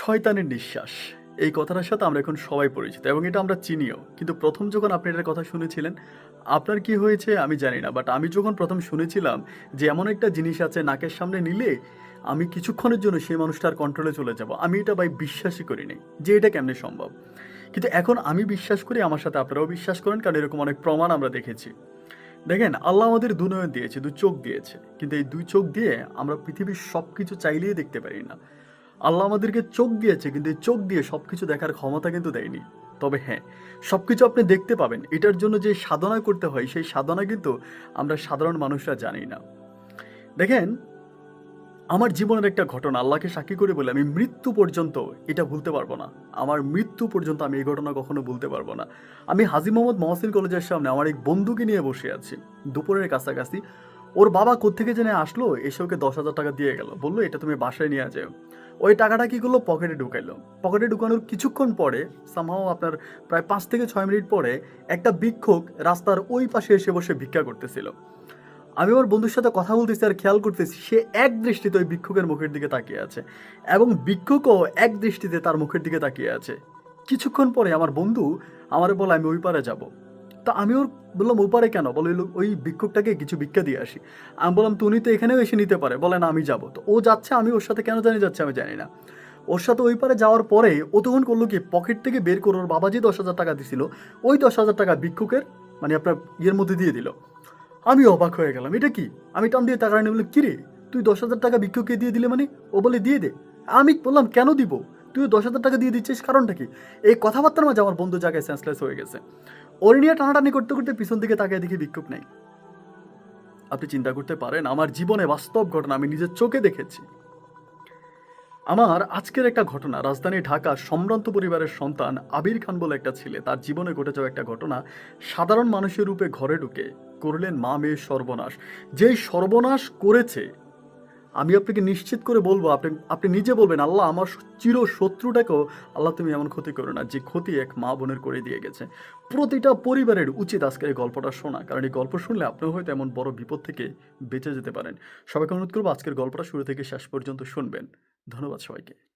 শয়তানের নিঃশ্বাস। এই কথাটার সাথে আমরা এখন সবাই পরিচিত এবং এটা আমরা চিনিও। কিন্তু প্রথম যখন আপনি এটার কথা শুনেছিলেন, আপনার কি হয়েছে আমি জানি না। বাট আমি যখন প্রথম শুনেছিলাম যে এমন একটা জিনিস আছে নাকের সামনে নিলে আমি কিছুক্ষণের জন্য সেই মানুষটার কন্ট্রোলে চলে যাব, আমি এটা ভাই বিশ্বাসই করিনি যে এটা কেমনে সম্ভব। কিন্তু এখন আমি বিশ্বাস করি, আমার সাথে আপনারাও বিশ্বাস করেন, কারণ এরকম অনেক প্রমাণ আমরা দেখেছি। দেখেন, আল্লাহ আমাদের দু নয়ন দিয়েছে দু চোখ দিয়েছে। কিন্তু এই দুই চোখ দিয়ে আমরা পৃথিবীর সব কিছু চাইলেই দেখতে পারি না। আল্লাহ আমাদেরকে চোখ দিয়েছে, কিন্তু চোখ দিয়ে সব কিছু দেখার ক্ষমতা কিন্তু দেয়নি। তবে হ্যাঁ সব কিছু আপনি দেখতে পাবেন। এটার জন্য যে সাধনা করতে হয়, সেই সাধনা কিন্তু আমরা সাধারণ মানুষরা জানি না। দেখেন, আমার জীবনের একটা ঘটনা, আল্লাহকে সাক্ষী করে বলে, আমি মৃত্যু পর্যন্ত এটা ভুলতে পারব না। আমার মৃত্যু পর্যন্ত আমি এই ঘটনা কখনো ভুলতে পারব না। আমি হাজি মোহাম্মদ মহসিন কলেজের সামনে আমার এক বন্ধুকে নিয়ে বসে আছি। দুপুরের কাছাকাছি ওর বাবা কোত্থেকে জেনে আসলো? এসে ওকে দশ হাজার টাকা দিয়ে গেল। বলল, এটা তুমি বাসায় নিয়ে যাও। ওই টাকাটা কি করল? পকেটে ঢুকাইলো। পকেটে ঢুকানোর কিছুক্ষণ পরে সামহাও আপনার প্রায় পাঁচ থেকে ছয় মিনিট পরে, একটা ভিক্ষুক রাস্তার ওই পাশে এসে বসে ভিক্ষা করতেছিল। আমি আমার বন্ধুর সাথে কথা বলতেছি আর খেয়াল করতেছি, সে এক দৃষ্টিতে ওই ভিক্ষুকের মুখের দিকে তাকিয়ে আছে এবং ভিক্ষুকও এক দৃষ্টিতে তার মুখের দিকে তাকিয়ে আছে। কিছুক্ষণ পরে আমার বন্ধু, আমার বলে আমি ওই পারে যাব। তা আমি ওর বললাম ওই পারে কেন? বলে ওই ভিক্ষুকটাকে কিছু ভিক্ষা দিয়ে আসি। আমি বললাম তো উনি তো এখানেও এসে নিতে পারে। বলে, না, আমি যাব। তো ও যাচ্ছে, আমি ওর সাথে কেন জানি যাচ্ছে, আমি জানি না। ওর সাথে ওই পারে যাওয়ার পরে ও তখন করল কি, পকেট থেকে বের করে ওর বাবা যে দশ হাজার টাকা দিছিল। ওই দশ হাজার টাকা ভিক্ষুকের মানে আপনার ইয়ের মধ্যে দিয়ে দিল। আমি অবাক হয়ে গেলাম, এটা কি? আমি টান দিয়ে টাকা নিয়ে বললাম কিরে তুই দশ হাজার টাকা ভিক্ষুককে দিয়ে দিলে মানে? ও বলে, দিয়ে দে। আমি বললাম, কেন দিব? তুই দশ হাজার টাকা দিয়ে দিচ্ছিস, কারণটা কি? এই কথাবার্তার মাঝে আমার বন্ধু জায়গায় সেন্সলেস হয়ে গেছে। ওর টানাটানি করতে করতে পিছন দিকে তাকিয়ে দেখি ভিক্ষুক নেই। আপনি চিন্তা করতে পারেন, আমার জীবনে বাস্তব ঘটনা আমি নিজের চোখে দেখেছি। আমার আজকের একটা ঘটনা, রাজধানী ঢাকা সম্ভ্রান্ত পরিবারের সন্তান আবির খান বলে একটা ছেলে, তার জীবনে ঘটে যাওয়া একটা ঘটনা, সাধারণ মানুষের রূপে ঘরে ঢুকে করলেন মা মেয়ের সর্বনাশ। যেই সর্বনাশ করেছে আমি আপনাকে নিশ্চিত করে বলব, আপনি আপনি নিজে বলবেন, আল্লাহ আমার চির শত্রুটাকেও, আল্লাহ তুমি এমন ক্ষতি করো না, যে ক্ষতি এক মা বোনের করে দিয়ে গেছে। প্রতিটা পরিবারের উচিত আজকে এই গল্পটা শোনা, কারণ এই গল্প শুনলে আপনিও হয়তো এমন বড় বিপদ থেকে বেঁচে যেতে পারেন। সবাইকে অনুরোধ করব আজকের গল্পটা শুরু থেকে শেষ পর্যন্ত শুনবেন। ধন্যবাদ সবাইকে।